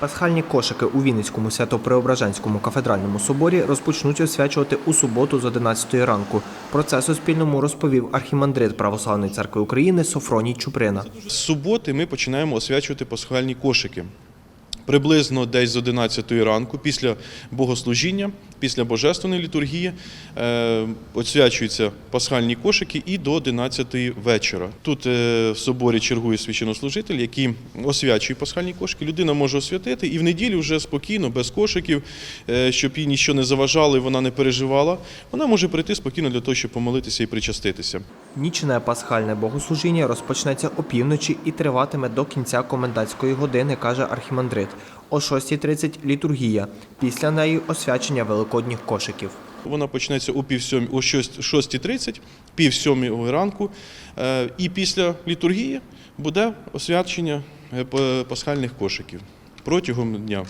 Пасхальні кошики у Вінницькому Свято-Преображенському кафедральному соборі розпочнуть освячувати у суботу з 11 ранку. Про це Суспільному розповів архімандрит Православної церкви України Софроній Чуприна. З суботи ми починаємо освячувати пасхальні кошики. Приблизно десь з 11 ранку, після богослужіння, після божественної літургії, е, освячуються пасхальні кошики і до 11 вечора. Тут е, в соборі чергує священнослужитель, який освячує пасхальні кошики. Людина може освятити і в неділю вже спокійно, без кошиків, е, щоб їй нічого не заважало і вона не переживала. Вона може прийти спокійно для того, щоб помолитися і причаститися. Нічне пасхальне богослужіння розпочнеться опівночі і триватиме до кінця комендантської години, каже архімандрит. О 6.30 – літургія. Після неї освячення великодніх кошиків. Вона почнеться о пів сьомі, о 6.30, пів сьомій ранку. Е, І після літургії буде освячення е, пасхальних кошиків протягом дня.